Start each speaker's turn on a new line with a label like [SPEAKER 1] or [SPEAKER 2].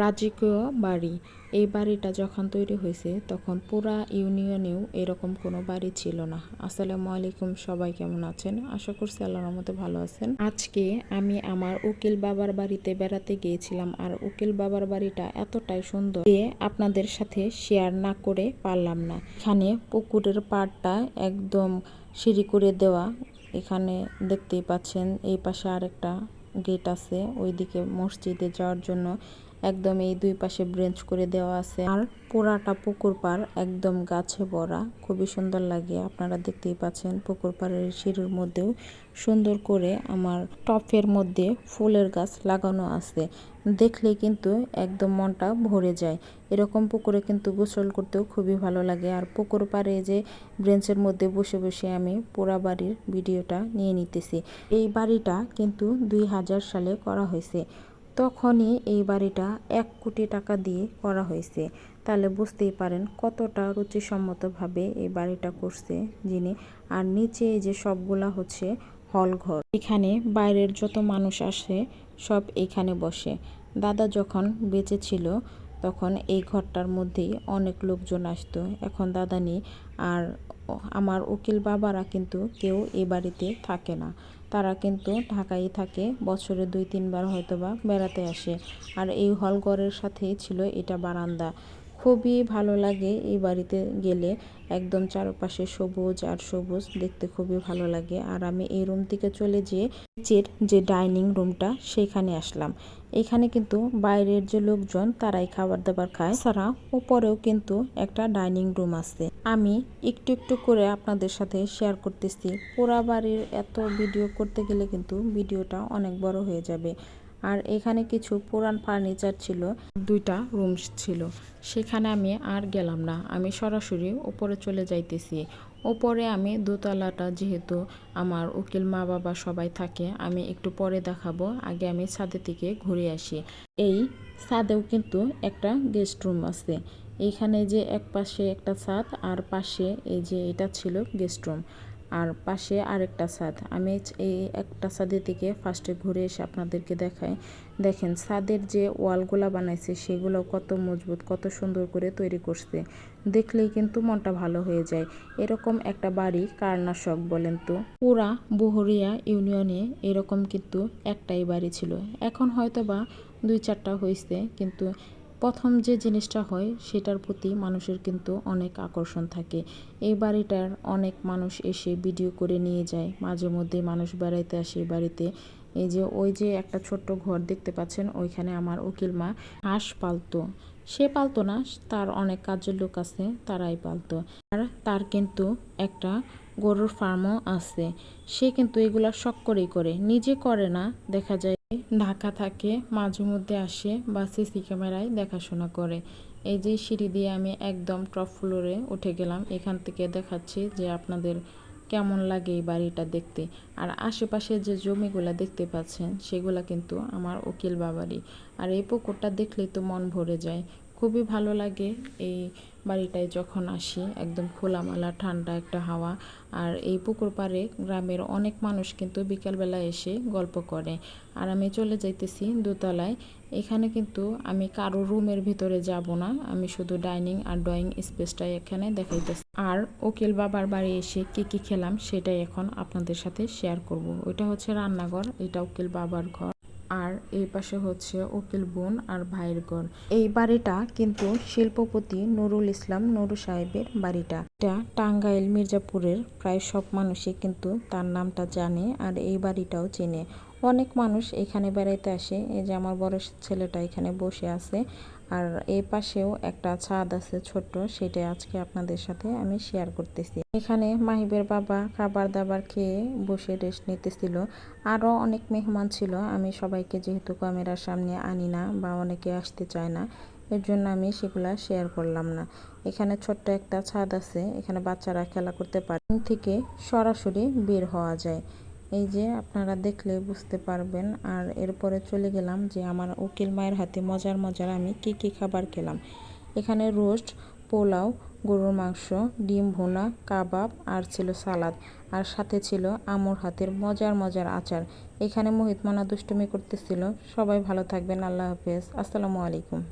[SPEAKER 1] রাজকীয় বাড়ি। এই বাড়িটা যখন তৈরি হয়েছে, তখন পুরা ইউনিয়নেও এরকম কোনো বাড়ি ছিল না। আসসালামু আলাইকুম, সবাই কেমন আছেন? আশা করছি আল্লাহর মতো ভালো আছেন। আজকে আমি আমার উকিল বাবার বাড়িতে বেড়াতে গিয়েছিলাম আর উকিল বাবার বাড়িটা এতটাই সুন্দর যে আপনাদের সাথে শেয়ার না করে পারলাম না। এখানে পুকুরের পাড়টা একদম সিঁড়ি করে দেওয়া। এখানে দেখতেই পাচ্ছেন, এই পাশে আরেকটা গেট আছে, ওইদিকে মসজিদে যাওয়ার জন্য একদম এই দুই পাশে ব্রেঞ্চ করে দেওয়া আছে। আর পুরাটা পুকুর পাড়, একদম গাছে ভরা। খুবই সুন্দর লাগে, আপনারা দেখতেই পাচ্ছেন পুকুর পাড়ের সিঁড়ির মধ্যেও। সুন্দর করে আমার টপের মধ্যে ফুলের গাছ লাগানো আছে। দেখলে কিন্তু একদম মনটা ভরে যায়। এরকম পুকুরে কিন্তু গোসল করতেও খুবই ভালো লাগে। আর পুকুর পাড়ে যে ব্রেঞ্চের মধ্যে বসে বসে আমি পোড়া বাড়ির ভিডিওটা নিয়ে নিতেছি। এই বাড়িটা কিন্তু দুই হাজার সালে করা হয়েছে। তখনই এই বাড়িটা এক কোটি টাকা দিয়ে করা হয়েছে। তাহলে বুঝতেই পারেন কতটা রুচিসম্মতভাবে এই বাড়িটা করছে যিনি। আর নিচে যে সবগুলা হচ্ছে হল ঘর এখানে বাইরের যত মানুষ আসে সব এখানে বসে। দাদা যখন বেঁচে ছিল তখন এই ঘরটার মধ্যেই অনেক লোকজন আসতো। এখন দাদা নেই। আর আমার উকিল বাবারা কিন্তু কেউ এ বাড়িতে থাকে না। তারা কিন্তু ঢাকায় থাকে, বছরে দুই তিনবার হয়তোবা বেড়াতে আসে। আর এই হলঘরের সাথেই ছিল এটা বারান্দা। খুবই ভালো লাগে এই বাড়িতে গেলে। একদম চারপাশে সবুজ আর সবুজ, দেখতে খুবই ভালো লাগে। আর আমি এই রুম থেকে চলে যেয়ে নিচের যে ডাইনিং রুমটা সেখানে আসলাম। এখানে কিন্তু বাইরের যে লোকজন, তারাই খাবার দাবার খায়। ছাড়া উপরেও কিন্তু একটা ডাইনিং রুম আছে। আমি একটু একটু করে আপনাদের সাথে শেয়ার করতেছি। পোড়া বাড়ির এত ভিডিও করতে গেলে কিন্তু ভিডিওটা অনেক বড় হয়ে যাবে। আর এখানে কিছু পুরান ফার্নিচার ছিল। দুইটা রুমস ছিল। সেখানে আমি আর গেলাম না। আমি সরাসরি উপরে চলে যাইতেছি। ওপরে আমি দোতলাটা যেহেতু আমার উকিল মা বাবা সবাই থাকে, আমি একটু পরে দেখাবো। আগে আমি ছাদের থেকে ঘুরে আসি। এই ছাদেও কিন্তু একটা গেস্ট রুম আছে। এইখানে যে এক পাশে একটা ছাদ আর পাশে এই যে এটা ছিল গেস্ট রুম। আর পাশে আরেকটা ছাদ আমি এই একটা ছাদের দিকে ফার্স্টে ঘুরে এসে আপনাদেরকে দেখাই। দেখেন ছাদের যে ওয়ালগুলা বানাইছে, সেগুলো কত মজবুত, কত সুন্দর করে তৈরি করছে। দেখলেই কিন্তু মনটা ভালো হয়ে যায়। এরকম একটা বাড়ি কার না শখ বলেন তো? পুরা বহরিয়া ইউনিয়নে এরকম কিন্তু একটাই বাড়ি ছিল। এখন হয়তো বা দুই চারটা হয়েছে কিন্তু প্রথম যে জিনিসটা হয়, সেটার প্রতি মানুষের কিন্তু অনেক আকর্ষণ থাকে। এই বাড়িটার অনেক মানুষ এসে ভিডিও করে নিয়ে যায়। মাঝে মধ্যে মানুষ বেড়াইতে আসে বাড়িতে। এই যে ওই যে একটা ছোট্ট ঘর দেখতে পাচ্ছেন, ওইখানে আমার উকিল মা হাঁস পালতো। সে পালতো না, তার অনেক কাজের লোক আছে, তারাই পালতো। আর তার কিন্তু একটা গরুর ফার্মও আছে। সে কিন্তু এগুলা শখ করেই করে। নিজে করে না, দেখা যায় ঢাকা থাকে, মাঝে মধ্যে আসে বা সিসি ক্যামেরায় দেখাশোনা করে। এই যে সিঁড়ি দিয়ে আমি একদম টপ ফ্লোরে উঠে গেলাম, এখান থেকে দেখাচ্ছি যে আপনাদের কেমন লাগে এই বাড়িটা দেখতে। আর আশেপাশে যে জমিগুলো দেখতে পাচ্ছেন, সেগুলা কিন্তু আমার উকিল বাবারই। আর এই পুকুরটা দেখলেই তো মন ভরে যায়। খুবই ভালো লাগে এই বাড়িটায় যখন আসি, একদম খোলামেলা, ঠান্ডা একটা হাওয়া। আর এই পুকুর পাড়ে গ্রামের অনেক মানুষ কিন্তু বিকালবেলা এসে গল্প করে। আর আমি চলে যাইতেছি দোতলায়। এখানে কিন্তু আমি কারও রুমের ভিতরে যাব না, আমি শুধু ডাইনিং আর ড্রয়িং স্পেসটাই এখানে দেখাইতেছি। আর উকিল বাবার বাড়ি এসে কি কি খেলাম সেটাই এখন আপনাদের সাথে শেয়ার করব। ওইটা হচ্ছে রান্নাঘর, এটা উকিল বাবার ঘর। আর এই পাশে হচ্ছে উকিল বোন আর ভাইয়ের ঘর। এই বাড়িটা কিন্তু শিল্পপতি নুরুল ইসলাম নুরু সাহেবের বাড়িটা। এটা টাঙ্গাইল মির্জাপুরের প্রায় সব মানুষই কিন্তু তার নামটা জানে আর এই বাড়িটাও চেনে। অনেক মানুষ এখানে বেড়াইতে আসে। এই যে আমার বড় ছেলেটা এখানে বসে আছে। আর এই পাশেও একটা ছাদ আছে ছোট্ট সেটা আজকে আপনাদের সাথে আমি শেয়ার করতেছি। এখানে মাহিবের বাবা খাবার দাবার খেয়ে বসে রেস্ট নিতেছিল। আরও অনেক মেহমান ছিল। আমি সবাইকে যেহেতু ক্যামেরার সামনে আনি না বা অনেকে আসতে চায় না, এর জন্য আমি সেগুলা শেয়ার করলাম না। এখানে ছোট্ট একটা ছাদ আছে। এখানে বাচ্চারা খেলা করতে পারে। থেকে সরাসরি বের হওয়া যায়। এই যে আপনারা দেখলে বুঝতে পারবেন। আর এরপরে চলে গেলাম যে আমার উকিল মায়ের হাতে মজার মজার আমি কি কি খাবার খেলাম। এখানে রোস্ট, পোলাও, গরুর মাংস, ডিম ভুনা, কাবাব আর ছিল সালাদ। আর সাথে ছিল আমুর হাতের মজার মজার আচার। এখানে মোহিত মানা দুষ্টুমি করতেছিল। সবাই ভালো থাকবেন। আল্লাহ হাফেজ। আসসালামু আলাইকুম।